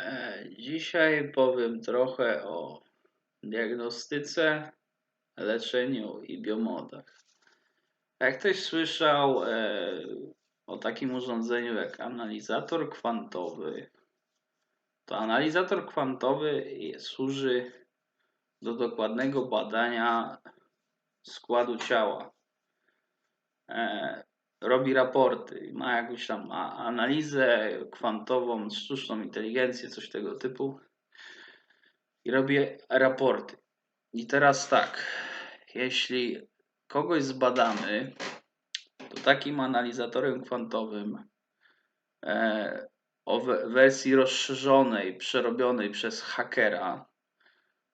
E, Dzisiaj powiem trochę o diagnostyce, leczeniu i biomodach. Jak ktoś słyszał e, o takim urządzeniu jak analizator kwantowy, to analizator kwantowy służy do dokładnego badania składu ciała. E, robi raporty, ma jakąś tam analizę kwantową, sztuczną inteligencję, coś tego typu i robi raporty. I teraz tak, jeśli kogoś zbadamy, to takim analizatorem kwantowym e, o we- wersji rozszerzonej, przerobionej przez hakera,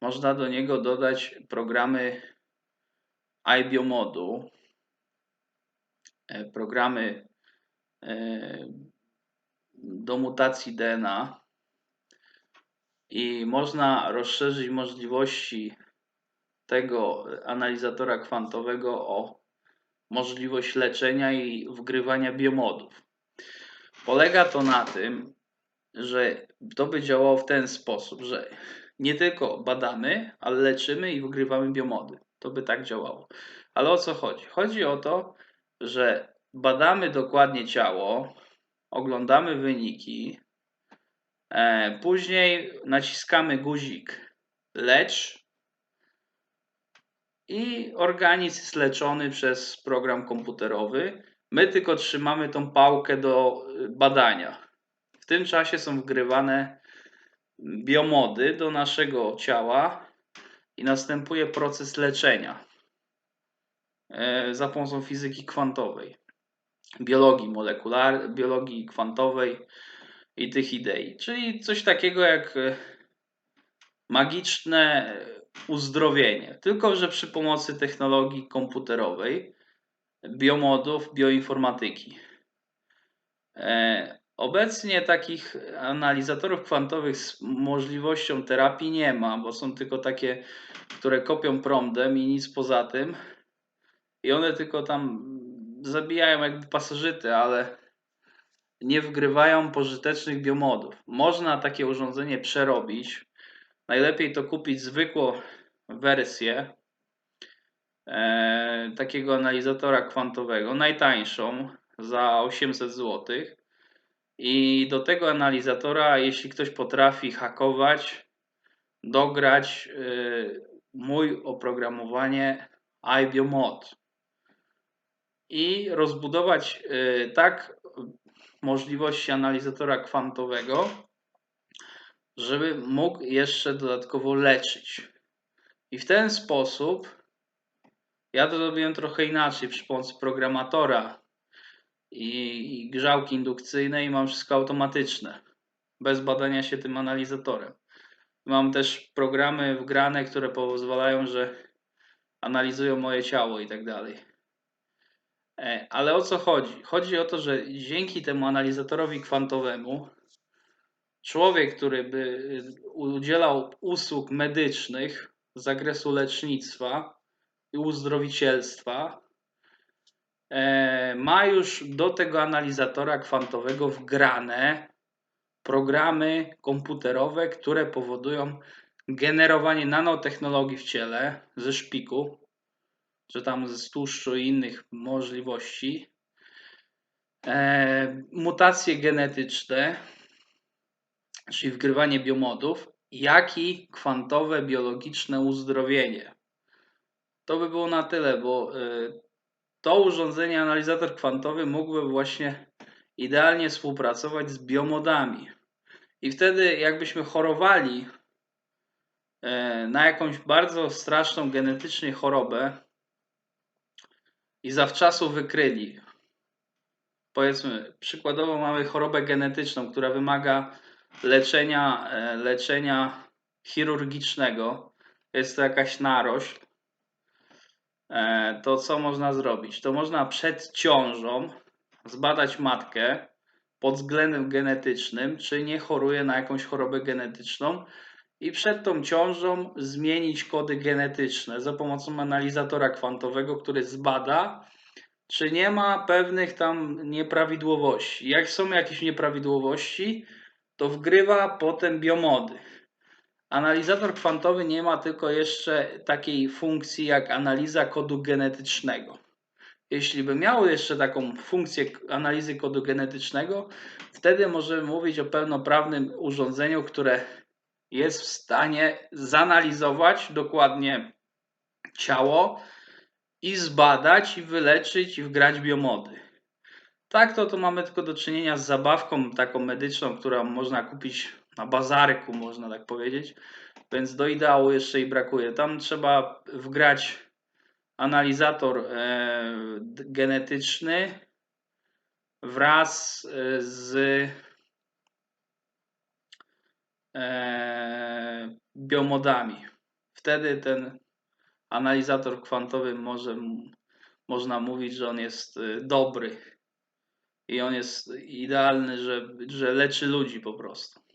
można do niego dodać programy iBiomodu, programy e, do mutacji DNA i można rozszerzyć możliwości tego analizatora kwantowego o możliwość leczenia i wgrywania biomodów. Polega to na tym, że to by działało w ten sposób, że nie tylko badamy, ale leczymy i wgrywamy biomody. To by tak działało. Ale o co chodzi? Chodzi o to, że badamy dokładnie ciało, oglądamy wyniki, e, później naciskamy guzik lecz i organizm jest leczony przez program komputerowy. My tylko trzymamy tą pałkę do y, badania. W tym czasie są wgrywane biomody do naszego ciała i następuje proces leczenia za pomocą fizyki kwantowej, biologii molekularnej, biologii kwantowej i tych idei. Czyli coś takiego jak e, magiczne uzdrowienie, tylko że przy pomocy technologii komputerowej, biomodów, bioinformatyki. E, Obecnie takich analizatorów kwantowych z możliwością terapii nie ma, bo są tylko takie, które kopią prądem i nic poza tym. I one tylko tam zabijają jakby pasożyty, ale nie wgrywają pożytecznych biomodów. Można takie urządzenie przerobić. Najlepiej to kupić zwykłą wersję e, takiego analizatora kwantowego, najtańszą za 800 zł. I do tego analizatora, jeśli ktoś potrafi hakować, dograć y, mój oprogramowanie iBiomod i rozbudować y, tak możliwości analizatora kwantowego, żeby mógł jeszcze dodatkowo leczyć. I w ten sposób ja to zrobiłem trochę inaczej przy pomocy programatora i, i grzałki indukcyjnej mam wszystko automatyczne, bez badania się tym analizatorem. Mam też programy wgrane, które pozwalają, że analizują moje ciało i tak dalej. E, Ale o co chodzi? Chodzi o to, że dzięki temu analizatorowi kwantowemu człowiek, który by y, udzielał usług medycznych z zakresu lecznictwa i uzdrowicielstwa, e, ma już do tego analizatora kwantowego wgrane programy komputerowe, które powodują generowanie nanotechnologii w ciele ze szpiku, czy tam ze tłuszczu i innych możliwości, e, mutacje genetyczne, czyli wgrywanie biomodów, jak i kwantowe biologiczne uzdrowienie. To by było na tyle, bo y, to urządzenie, analizator kwantowy mógłby właśnie idealnie współpracować z biomodami. I wtedy, jakbyśmy chorowali e, na jakąś bardzo straszną genetycznie chorobę i zawczasu wykryli, powiedzmy, przykładowo mamy chorobę genetyczną, która wymaga leczenia, e, leczenia chirurgicznego, jest to jakaś narośl, e, to co można zrobić? To można przed ciążą zbadać matkę pod względem genetycznym, czy nie choruje na jakąś chorobę genetyczną i przed tą ciążą zmienić kody genetyczne za pomocą analizatora kwantowego, który zbada, czy nie ma pewnych tam nieprawidłowości. Jak są jakieś nieprawidłowości, to wgrywa potem biomody. Analizator kwantowy nie ma tylko jeszcze takiej funkcji jak analiza kodu genetycznego. Jeśli by miał jeszcze taką funkcję analizy kodu genetycznego, wtedy możemy mówić o pełnoprawnym urządzeniu, które jest w stanie zanalizować dokładnie ciało i zbadać, i wyleczyć, i wgrać biomody. Tak, to, to mamy tylko do czynienia z zabawką taką medyczną, którą można kupić na bazarku, można tak powiedzieć. Więc do ideału jeszcze jej brakuje. Tam trzeba wgrać analizator e, genetyczny wraz e, z e, biomodami. Wtedy ten analizator kwantowy może, można mówić, że on jest e, dobry i on jest idealny, że, że leczy ludzi po prostu.